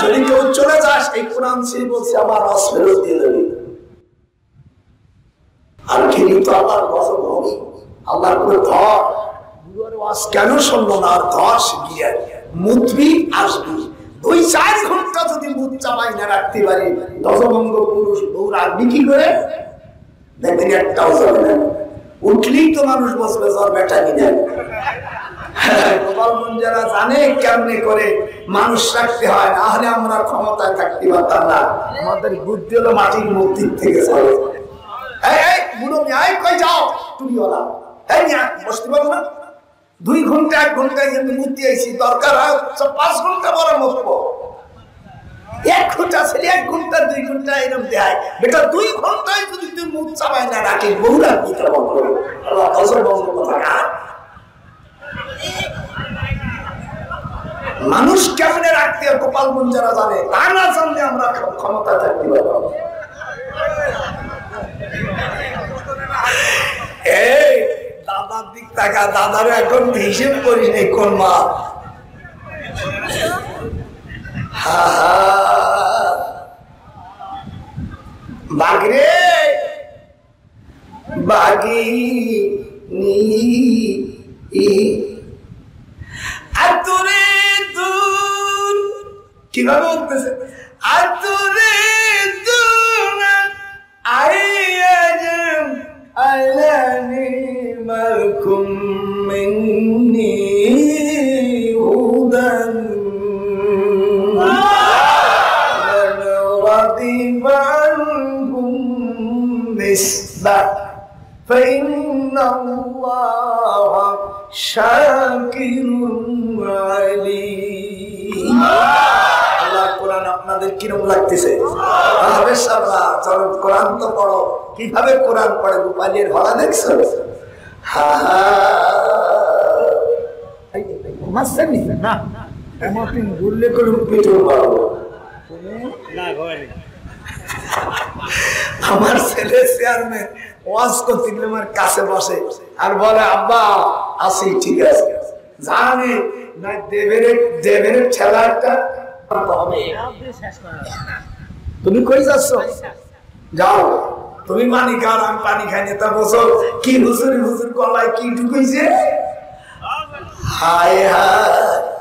যদি কেউ চলে যাস, এই কোরআন সেই বলছে, আমার রস ফেরত দিয়ে দেবে। আর খেলি তো আল্লাহর গজব হবে? আল্লাহর করে ধর? কেন না? আর ধর শিখিয়ে মুদ্রি আসবি। দুই চার ঘণ্টা যদি না রাখতে পারি, দশভঙ্গ পুরুষ করে? একটাও না। উঠলেই তো মানুষ বসবে, জ্বর বেটা কিনে? যারা জানে কেমনে করে মানুষ রাখতে হয় নাহলে আমরা ক্ষমতায় থাকতে পারতাম না। আমাদের বুদ্ধি হলো মাটির মূর্তির থেকে চলে পাঁচ ঘণ্টা বড় মতো এক ঘণ্টা ছেলে, এক ঘণ্টা, দুই ঘণ্টা এরকম দেয়। বেটা, দুই ঘন্টায় যদি তুই মুখ চাপাই না মানুষ কেমনে রাখতে গোপাল যারা জানে তা না জানলে আমরা ক্ষমতা থাকতে পারব এই, দাদার দিক টাকা দাদার এখন হিসেব করিস নেই কোন মা বাগরে বাগি নি كيما مبتسم أتريدون أن على نعمكم مني هدى من عنكم فإن الله شاكر কিরম লাগতেছে? চলো কোরআন তো পড়ো। কীভাবে কোরআন পড়ে গোপালের হরা দেখছ? আমার ছেলে চেয়ারম্যান ওয়াজ করতে আমার কাছে বসে। আর বলে আব্বা আসি ঠিক আছে। জানি না দেবের দেবের তুমি কই যাচ্ছ? যাও। তুমি মানি খাও, আমি পানি খাই তা বসো কি হুজুর হুজুর গলায় কি ঢুকেছে হায় হায়।